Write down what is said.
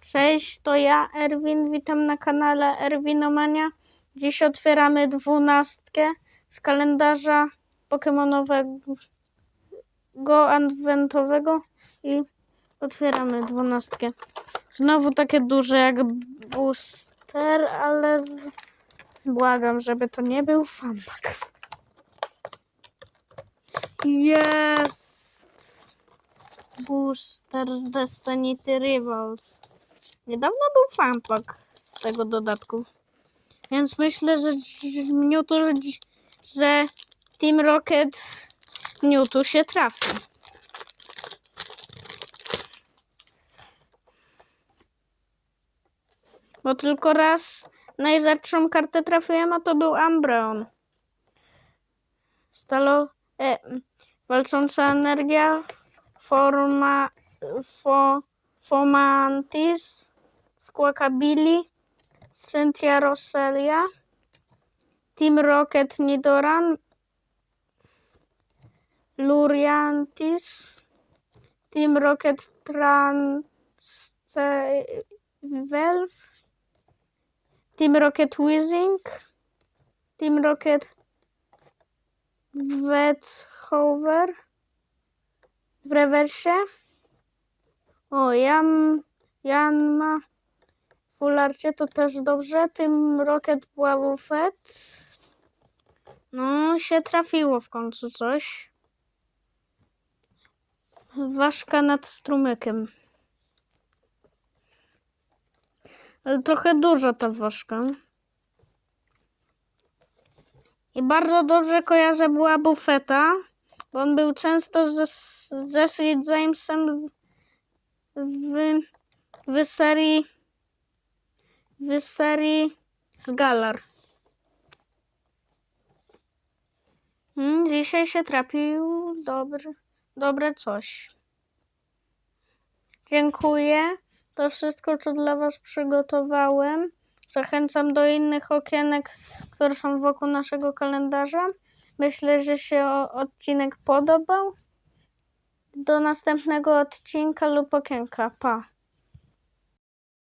Cześć, to ja, Erwin. Witam na kanale Erwinomania. Dziś otwieramy dwunastkę z kalendarza Pokemonowego adwentowego i otwieramy dwunastkę. Znowu takie duże jak booster, ale z... błagam, żeby to nie był fanpak. Jest! Booster z Destiny Rivals. Niedawno był fanpak z tego dodatku. Więc myślę, że Mewtwo, że Team Rocket Mewtwo się trafi. Bo tylko raz najrzadszą kartę trafiłem, a to był Umbreon. Stalo... E, walcząca energia Fomantis Squawkabilly Cynthia Roselia Team Rocket Nidoran Luriantis Team Rocket Transvelve Team Rocket Whizzing Team Rocket Wethover w rewersie o, Jan, Jan ma fularcie to też dobrze. Tym Rocket Bławufet. No, się trafiło w końcu coś. Ważka nad strumykiem. Ale trochę duża ta ważka. I bardzo dobrze kojarzę była bufeta, bo on był często ze, z Jamesem w, w serii w serii z Galar. Mm, dzisiaj się trafił dobry, dobre coś. Dziękuję. To wszystko, co dla Was przygotowałem. Zachęcam do innych okienek, które są wokół naszego kalendarza. Myślę, że się odcinek podobał. Do następnego odcinka lub okienka. Pa.